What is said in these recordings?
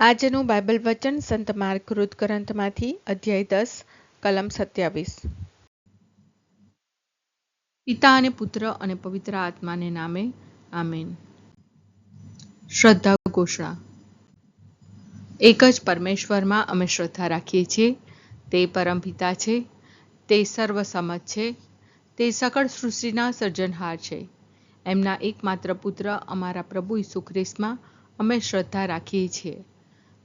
આજનું બાઇબલ વચન સંત માર્ક ગ્રંથમાંથી અધ્યાય દસ, કલમ સત્યાવીસ. પિતા અને પુત્ર અને પવિત્ર આત્માને નામે, આમેન. શ્રદ્ધા ઘોષણા. એક જ પરમેશ્વરમાં અમે શ્રદ્ધા રાખીએ છીએ. તે પરમ પિતા છે. તે સર્વસમજ છે. તે સકળ સૃષ્ટિના સર્જનહાર છે. એમના એકમાત્ર પુત્ર અમારા પ્રભુ ઈસુ ખ્રિસ્તમાં અમે શ્રદ્ધા રાખીએ છીએ.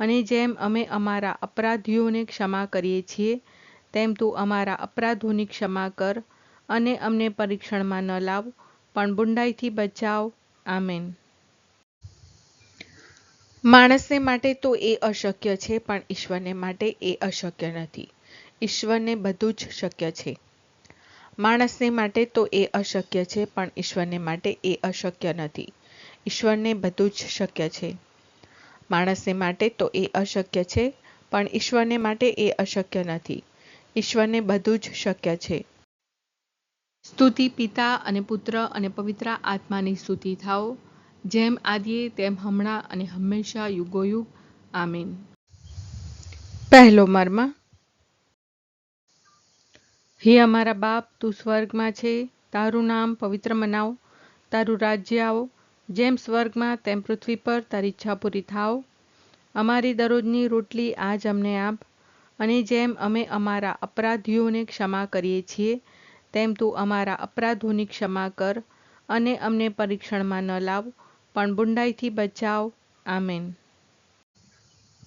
અને જેમ અમે અમારા અપરાધીઓને ક્ષમા કરીએ છીએ, તેમ તું અમારા અપરાધોની ક્ષમા કર અને અમને પરીક્ષણમાં ન લાવ, પણ બુંડાઈથી બચાવ. આમેન. માણસને માટે તો એ અશક્ય છે, પણ ઈશ્વરને માટે એ અશક્ય નથી. ઈશ્વરને બધું જ શક્ય છે. માણસને માટે તો એ અશક્ય છે, પણ ઈશ્વરને માટે એ અશક્ય નથી. ઈશ્વરને બધું જ શક્ય છે. માણસને માટે તો એ અશક્ય છે પણ ઈશ્વરને માટે એ અશક્ય નથી. ઈશ્વરને બધું જ શક્ય છે. સ્તુતિ પિતા અને પુત્ર અને પવિત્ર આત્માની સ્તુતિ થાઓ. જેમ આદિએ તેમ હમણાં અને હંમેશા યુગોયુગ. આમીન. પહેલો મર્મ. હે અમારા બાપ તું સ્વર્ગમાં છે. તારું નામ પવિત્ર મનાવો. તારું રાજ્ય આવો. જેમ સ્વર્ગમાં તેમ પૃથ્વી પર, તારી ઈચ્છા પૂરી થાવ અમારી દરરોજની રોટલી આજ અમને આપ. અને જેમ અમે અમારા અપરાધીઓને ક્ષમા કરીએ છીએ, તેમ તું અમારા અપરાધોની ક્ષમા કર અને અમને પરીક્ષણમાં ન લાવ, પણ બુંડાઈથી બચાવ. આમેન.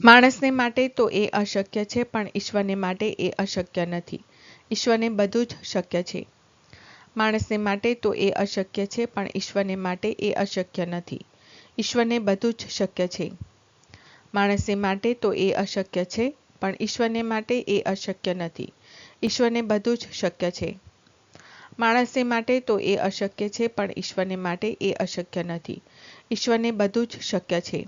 માણસને માટે તો એ અશક્ય છે, પણ ઈશ્વરને માટે એ અશક્ય નથી. ઈશ્વરને બધું જ શક્ય છે. માણસને માટે તો એ અશક્ય છે, પણ ઈશ્વરને માટે એ અશક્ય નથી. ઈશ્વરને બધું જ શક્ય છે. માણસને માટે તો એ અશક્ય છે, પણ ઈશ્વરને માટે એ અશક્ય નથી. ઈશ્વરને બધું જ શક્ય છે. માણસને માટે તો એ અશક્ય છે, પણ ઈશ્વરને માટે એ અશક્ય નથી. ઈશ્વરને બધું જ શક્ય છે.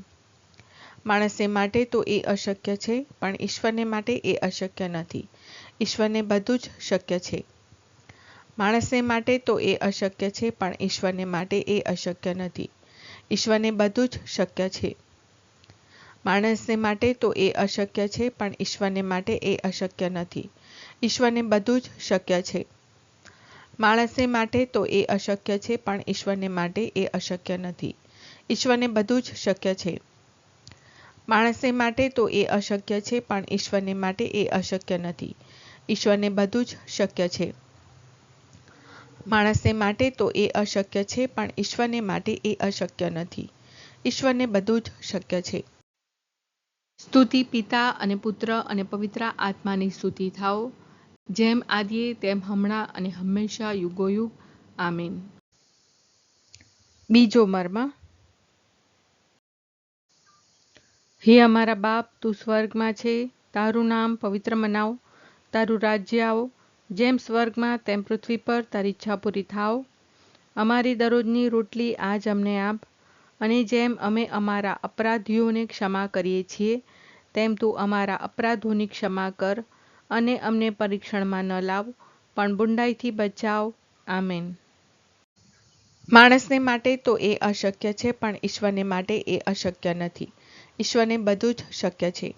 માણસને માટે તો એ અશક્ય છે, પણ ઈશ્વરને માટે એ અશક્ય નથી. ઈશ્વરને બધું જ શક્ય છે. માણસને માટે તો એ અશક્ય છે, પણ ઈશ્વરને માટે એ અશક્ય નથી. ઈશ્વરને બધું જ શક્ય છે. માણસને માટે તો એ અશક્ય છે, પણ ઈશ્વરને માટે એ અશક્ય નથી. ઈશ્વરને બધું જ શક્ય છે. માણસને માટે તો એ અશક્ય છે, પણ ઈશ્વરને માટે એ અશક્ય નથી. ઈશ્વરને બધું જ શક્ય છે. માણસને માટે તો એ અશક્ય છે, પણ ઈશ્વરને માટે એ અશક્ય નથી. ઈશ્વરને બધું જ શક્ય છે. માણસને માટે તો એ અશક્ય છે, પણ ઈશ્વરને માટે એ અશક્ય નથી. ઈશ્વરને બધું જ શક્ય છે. સ્તુતિ પિતા અને પુત્ર અને પવિત્ર આત્માની સ્તુતિ થાઓ. જેમ આદિએ, તેમ હમણાં અને હંમેશા યુગોયુગ. આમીન. બીજો મર્મ. હે અમારા બાપ, તું સ્વર્ગમાં છે. તારું નામ પવિત્ર મનાવ. તારું રાજ્ય આવો. જેમ સ્વર્ગમાં તેમ પૃથ્વી પર તારી ઈચ્છા પૂરી થાવ અમારી દરરોજની રોટલી આજ અમને આપ. અને જેમ અમે અમારા અપરાધીઓને ક્ષમા કરીએ છીએ, તેમ તું અમારા અપરાધોની ક્ષમા કર અને અમને પરીક્ષણમાં ન લાવ, પણ બુંડાઈથી બચાવ. આમેન. માણસને માટે તો એ અશક્ય છે, પણ ઈશ્વરને માટે એ અશક્ય નથી. ઈશ્વરને બધું જ શક્ય છે.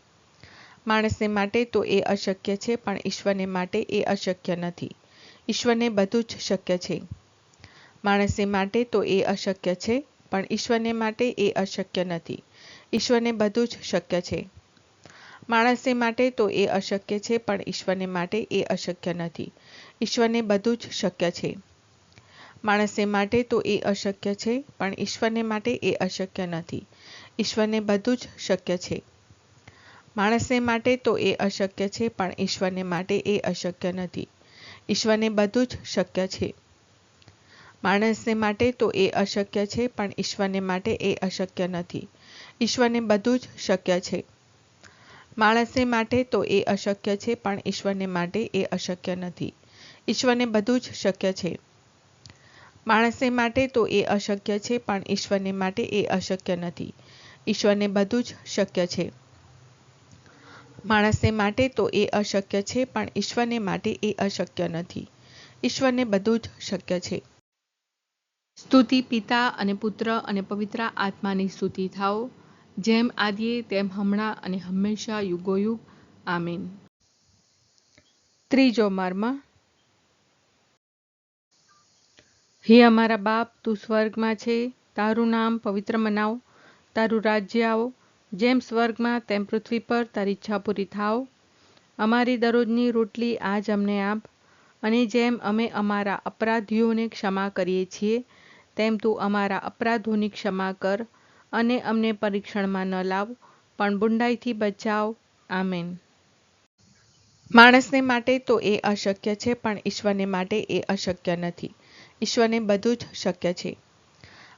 માણસને માટે તો એ અશક્ય છે, પણ ઈશ્વરને માટે એ અશક્ય નથી. ઈશ્વરને બધું જ શક્ય છે. માણસને માટે તો એ અશક્ય છે, પણ ઈશ્વરને માટે એ અશક્ય નથી. ઈશ્વરને બધું જ શક્ય છે. માણસને માટે તો એ અશક્ય છે, પણ ઈશ્વરને માટે એ અશક્ય નથી. ઈશ્વરને બધું જ શક્ય છે. માણસને માટે તો એ અશક્ય છે, પણ ઈશ્વરને માટે એ અશક્ય નથી. ઈશ્વરને બધું જ શક્ય છે. માણસને માટે તો એ અશક્ય છે, પણ ઈશ્વરને માટે એ અશક્ય નથી. ઈશ્વરને બધું જ શક્ય છે. માણસને માટે તો એ અશક્ય છે, પણ ઈશ્વરને માટે એ અશક્ય નથી. ઈશ્વરને બધું જ શક્ય છે. માણસને માટે તો એ અશક્ય છે, પણ ઈશ્વરને માટે એ અશક્ય નથી. ઈશ્વરને બધું જ શક્ય છે. માણસને માટે તો એ અશક્ય છે, પણ ઈશ્વરને માટે એ અશક્ય નથી. ઈશ્વરને બધું જ શક્ય છે. માણસને માટે તો એ અશક્ય છે પણ ઈશ્વરને માટે એ અશક્ય નથી. ઈશ્વરને બધું જ શક્ય છે. સ્તુતિ પિતા અને પુત્ર અને પવિત્ર આત્માની સ્તુતિ થાઓ. જેમ આદિએ તેમ હમણાં અને હંમેશા યુગોયુગ. આમીન. ત્રીજો મર્મ. હે અમારા બાપ તું સ્વર્ગમાં છે. તારું નામ પવિત્ર મનાવ. તારું રાજ્ય આવો. જેમ સ્વર્ગમાં તેમ પૃથ્વી પર તારી ઈચ્છા પૂરી થાવ અમારી દરરોજની રોટલી આજ અમને આપ. અને જેમ અમે અમારા અપરાધીઓને ક્ષમા કરીએ છીએ, તેમ તું અમારા અપરાધોની ક્ષમા કર અને અમને પરીક્ષણમાં ન લાવ, પણ બુંડાઈથી બચાવ. આમેન. માણસને માટે તો એ અશક્ય છે, પણ ઈશ્વરને માટે એ અશક્ય નથી. ઈશ્વરને બધું જ શક્ય છે.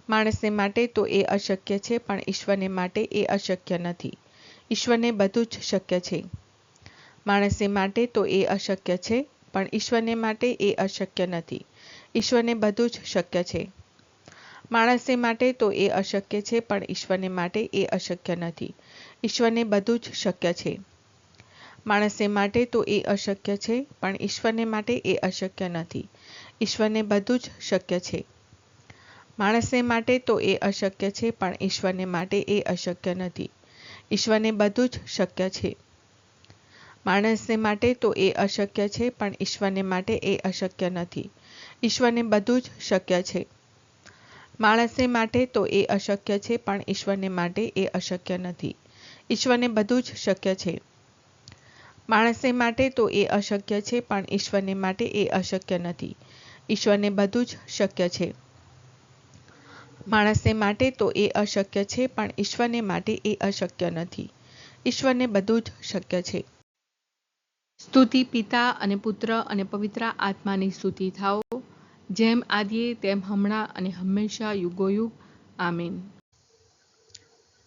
માણસને માટે તો એ અશક્ય છે, પણ ઈશ્વરને માટે એ અશક્ય નથી. ઈશ્વરને બધું જ શક્ય છે. માણસને માટે તો એ અશક્ય છે, પણ ઈશ્વરને માટે એ અશક્ય નથી. ઈશ્વરને બધું જ શક્ય છે. માણસને માટે તો એ અશક્ય છે, પણ ઈશ્વરને માટે એ અશક્ય નથી. ઈશ્વરને બધું જ શક્ય છે. માણસને માટે તો એ અશક્ય છે, પણ ઈશ્વરને માટે એ અશક્ય નથી. ઈશ્વરને બધું જ શક્ય છે. માણસને માટે તો એ અશક્ય છે, પણ ઈશ્વરને માટે એ અશક્ય નથી. ઈશ્વરને બધું જ શક્ય છે. માણસને માટે તો એ અશક્ય છે, પણ ઈશ્વરને માટે એ અશક્ય નથી. ઈશ્વરને બધું જ શક્ય છે. માણસને માટે તો એ અશક્ય છે, પણ ઈશ્વરને માટે એ અશક્ય નથી. ઈશ્વરને બધું જ શક્ય છે. માણસને માટે તો એ અશક્ય છે, પણ ઈશ્વરને માટે એ અશક્ય નથી. ઈશ્વરને બધું જ શક્ય છે. માણસને માટે તો એ અશક્ય છે પણ ઈશ્વરને માટે એ અશક્ય નથી. ઈશ્વરને બધું જ શક્ય છે. સ્તુતિ પિતા અને પુત્ર અને પવિત્ર આત્માની સ્તુતિ થાઓ. જેમ આદિએ તેમ હમણાં અને હંમેશા યુગોયુગ. આમીન.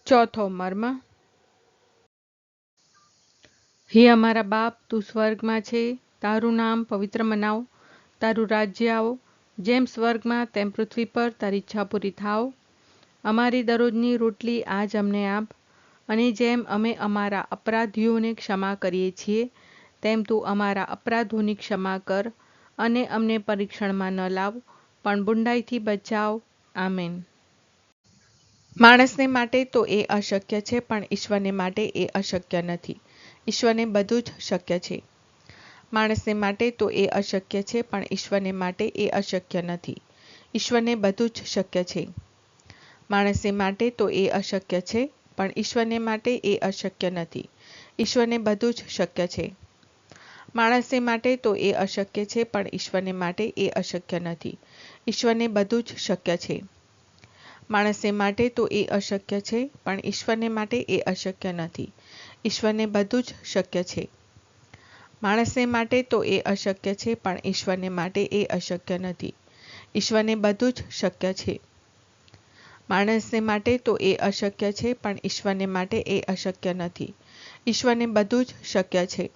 ચોથો મર્મ. હે અમારા બાપ તું સ્વર્ગમાં છે. તારું નામ પવિત્ર મનાવ. તારું રાજ્ય આવો. જેમ સ્વર્ગમાં તેમ પૃથ્વી પર તારી ઈચ્છા પૂરી થાવ અમારી દરરોજની રોટલી આજ અમને આપ. અને જેમ અમે અમારા અપરાધીઓને ક્ષમા કરીએ છીએ, તેમ તું અમારા અપરાધોની ક્ષમા કર અને અમને પરીક્ષણમાં ન લાવ, પણ બુંડાઈથી બચાવ. આમેન. માણસને માટે તો એ અશક્ય છે, પણ ઈશ્વરને માટે એ અશક્ય નથી. ઈશ્વરને બધું જ શક્ય છે. માણસને માટે તો એ અશક્ય છે, પણ ઈશ્વરને માટે એ અશક્ય નથી. ઈશ્વરને બધું જ શક્ય છે. માણસને માટે તો એ અશક્ય છે, પણ ઈશ્વરને માટે એ અશક્ય નથી. ઈશ્વરને બધું જ શક્ય છે. માણસને માટે તો એ અશક્ય છે, પણ ઈશ્વરને માટે એ અશક્ય નથી. ઈશ્વરને બધું જ શક્ય છે. માણસને માટે તો એ અશક્ય છે, પણ ઈશ્વરને માટે એ અશક્ય નથી. ઈશ્વરને બધું જ શક્ય છે. માણસને માટે તો એ અશક્ય છે, પણ ઈશ્વરને માટે એ અશક્ય નથી. ઈશ્વરને બધું જ શક્ય છે. માણસને માટે તો એ અશક્ય છે, પણ ઈશ્વરને માટે એ અશક્ય નથી. ઈશ્વરને બધું જ શક્ય છે.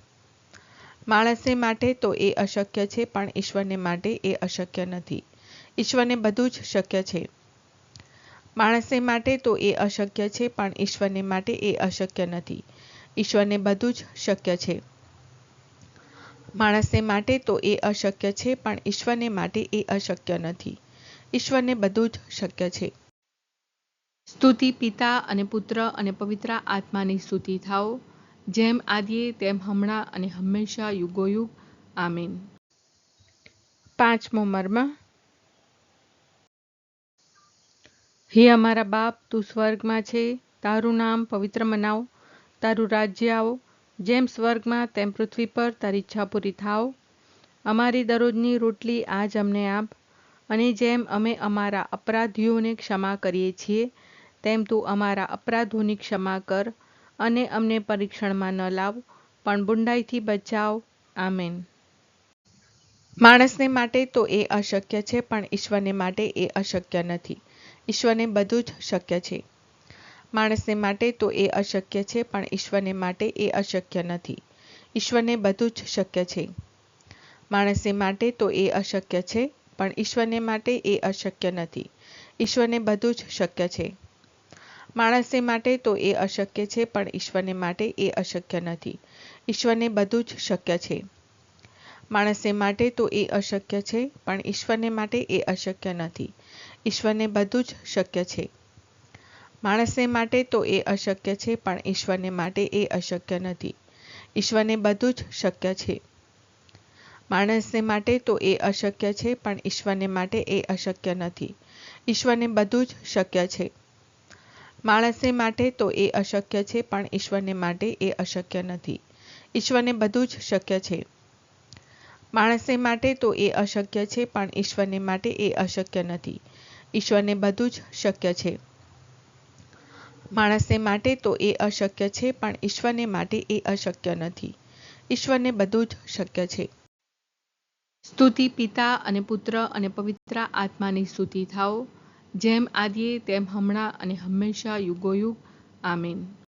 માણસને માટે તો એ અશક્ય છે, પણ ઈશ્વરને માટે એ અશક્ય નથી. ઈશ્વરને બધું જ શક્ય છે. માણસને માટે તો એ અશક્ય છે, પણ ઈશ્વરને માટે એ અશક્ય નથી. ઈશ્વરને બધું જ શક્ય છે. માણસને માટે તો એ અશક્ય છે પણ ઈશ્વરને માટે એ અશક્ય નથી. ઈશ્વરને બધું જ શક્ય છે. સ્તુતિ પિતા અને પુત્ર અને પવિત્ર આત્માની સ્તુતિ થાઓ. જેમ આદિએ તેમ હમણાં અને હંમેશા યુગોયુગ. આમીન. પાંચમો મર્મ. હે અમારા બાપ તું સ્વર્ગમાં છે. તારું નામ પવિત્ર મનાવ. તારું રાજ્ય આવો. જેમ સ્વર્ગમાં તેમ પૃથ્વી પર તારી ઈચ્છા પૂરી થાવ. અમારી દરરોજની રોટલી આજ અમને આપ. અને જેમ અમે અમારા અપરાધીઓને ક્ષમા કરીએ છીએ, તેમ તું અમારા અપરાધોની ક્ષમા કર અને અમને પરીક્ષણમાં ન લાવ, પણ બુંડાઈથી બચાવ. આમેન. માણસને માટે તો એ અશક્ય છે, પણ ઈશ્વરને માટે એ અશક્ય નથી. ઈશ્વરને બધું જ શક્ય છે. માણસને માટે તો એ અશક્ય છે, પણ ઈશ્વરને માટે એ અશક્ય નથી. ઈશ્વરને બધું જ શક્ય છે. માણસને માટે તો એ અશક્ય છે, પણ ઈશ્વરને માટે એ અશક્ય નથી. ઈશ્વરને બધું જ શક્ય છે. માણસને માટે તો એ અશક્ય છે, પણ ઈશ્વરને માટે એ અશક્ય નથી. ઈશ્વરને બધું જ શક્ય છે. માણસને માટે તો એ અશક્ય છે, પણ ઈશ્વરને માટે એ અશક્ય નથી. ઈશ્વરને બધું જ શક્ય છે. માણસને માટે તો એ અશક્ય છે, પણ ઈશ્વરને માટે એ અશક્ય નથી. ઈશ્વરને બધું જ શક્ય છે. માણસને માટે તો એ અશક્ય છે, પણ ઈશ્વરને માટે એ અશક્ય નથી. ઈશ્વરને બધું જ શક્ય છે. માણસને માટે તો એ અશક્ય છે, પણ ઈશ્વરને માટે એ અશક્ય નથી. ઈશ્વરને બધું જ શક્ય છે. માણસને માટે તો એ અશક્ય છે, પણ ઈશ્વરને માટે એ અશક્ય નથી. ઈશ્વરને બધું જ શક્ય છે. માણસને માટે તો એ અશક્ય છે, પણ ઈશ્વરને માટે એ અશક્ય નથી. ઈશ્વરને બધું જ શક્ય છે. સ્તુતિ પિતા અને પુત્ર અને પવિત્ર આત્માની સ્તુતિ થાઓ. જેમ આદિએ, તેમ હમણાં અને હંમેશા યુગોયુગ. આમીન.